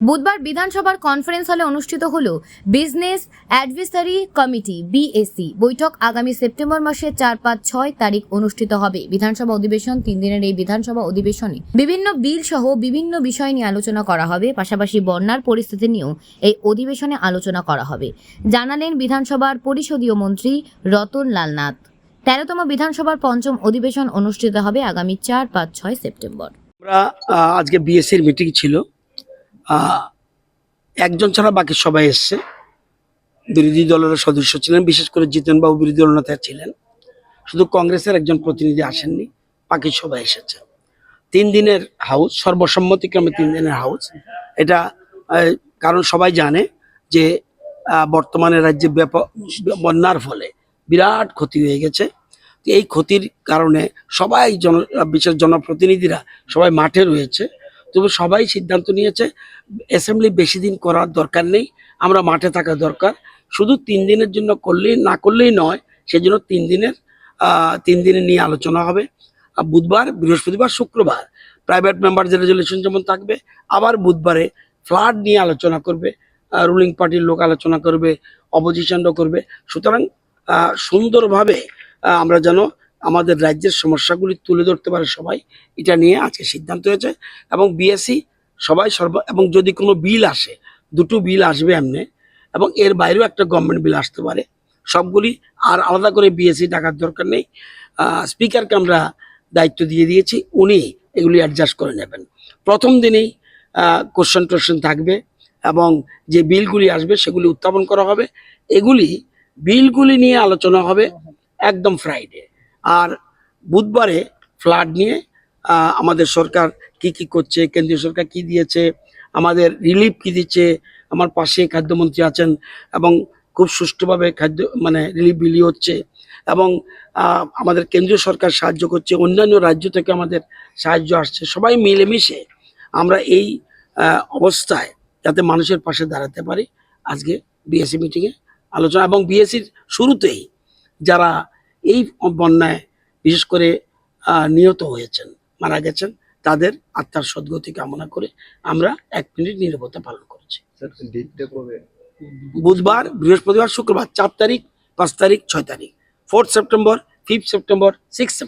বুধবার বিধানসভার কনফারেন্স হলে অনুষ্ঠিত হল বিজনেস অ্যাডভাইসারি কমিটি বিএসসি বৈঠক আগামী সেপ্টেম্বর মাসের চার পাঁচ ছয় তারিখ অনুষ্ঠিত হবে। বিধানসভা অধিবেশন তিন দিনের এই বিধানসভা অধিবেশনে বিভিন্ন বিল সহ বিভিন্ন বিষয় নিয়ে আলোচনা করা হবে, পাশাপাশি বন্যার পরিস্থিতি নিয়েও এই অধিবেশনে আলোচনা করা হবে। জানালেন বিধানসভার পরিষদীয় মন্ত্রী রতন লাল নাথ। তেরোতম বিধানসভার পঞ্চম অধিবেশন অনুষ্ঠিত হবে আগামী চার পাঁচ ছয় সেপ্টেম্বর। আজকে বিএসসির মিটিং ছিল। একজন ছাড়া বাকি সবাই এসছে। বিরোধী দলের সদস্য ছিলেন, বিশেষ করে জিতেনবাবু বিরোধী দল নেতা ছিলেন। শুধু কংগ্রেসের একজন প্রতিনিধি আসেননি, বাকি সবাই এসেছে। তিন দিনের হাউস, সর্বসম্মতিক্রমে তিন দিনের হাউস। এটা কারণ সবাই জানে যে বর্তমানে রাজ্যে ব্যাপক বন্যার ফলে বিরাট ক্ষতি হয়ে গেছে। এই ক্ষতির কারণে সবাই জন, বিশেষ জনপ্রতিনিধিরা সবাই মাঠে রয়েছে। তবে সবাই সিদ্ধান্ত নিয়েছে অ্যাসেম্বলি বেশি দিন করার দরকার নেই, আমরা মাঠে থাকা দরকার। শুধু তিন দিনের জন্য করলেই, না করলেই নয়, সেজন্য তিন দিনের তিন দিনের নিয়ে আলোচনা হবে। বুধবার, বৃহস্পতিবার, শুক্রবার প্রাইভেট মেম্বারদের রেজলিউশন যেমন থাকবে, আবার বুধবারে ফ্লাড নিয়ে আলোচনা করবে রুলিং পার্টির লোক আলোচনা করবে অপোজিশনও করবে। সুতরাং সুন্দরভাবে আমরা যেন আমাদের রাজ্যের সমস্যাগুলি তুলে ধরতে পারে সবাই, এটা নিয়ে আজকে সিদ্ধান্ত হয়েছে। এবং বিএসসি সবাই সর্ব, এবং যদি কোনো বিল আসে, দুটো বিল আসবে এমনি, এবং এর বাইরেও একটা গভর্নমেন্ট বিল আসতে পারে, সবগুলি আর আলাদা করে বিএসসি ডাকার দরকার নেই। স্পিকারকে আমরা দায়িত্ব দিয়ে দিয়েছি, উনি এগুলি অ্যাডজাস্ট করে নেবেন। প্রথম দিনেই কোশ্চেন টোশ্চেন থাকবে, এবং যে বিলগুলি আসবে সেগুলি উত্থাপন করা হবে। এগুলি, বিলগুলি নিয়ে আলোচনা হবে একদম ফ্রাইডে আর বুধবারে ফ্লাড নিয়ে আমাদের সরকার কি কি করছে, কেন্দ্রীয় সরকার কি দিয়েছে, আমাদের রিলিফ কি দিচ্ছে, আমার পাশে খাদ্যমন্ত্রী আছেন এবং খুব সুষ্ঠুভাবে খাদ্য মানে রিলিফ বিলি হচ্ছে এবং আমাদের কেন্দ্রীয় সরকার সাহায্য করছে, অন্যান্য রাজ্য থেকে আমাদের সাহায্য আসছে, সবাই মিলেমিশে আমরা এই অবস্থায় যাতে মানুষের পাশে দাঁড়াতে পারি। আজকে বিএসসি মিটিংয়ে আলোচনা এবং বিএসসির শুরুতেই যারা এই বন্যায় বিশেষ করে নিহত হয়েছেন মারা গেছেন তাদের আত্মার সদ্গতি কামনা করে আমরা এক মিনিট নিরবতা পালন করছি। বুধবার বৃহস্পতিবার শুক্রবার চার তারিখ পাঁচ তারিখ ছয় তারিখ fourth September fifth September six September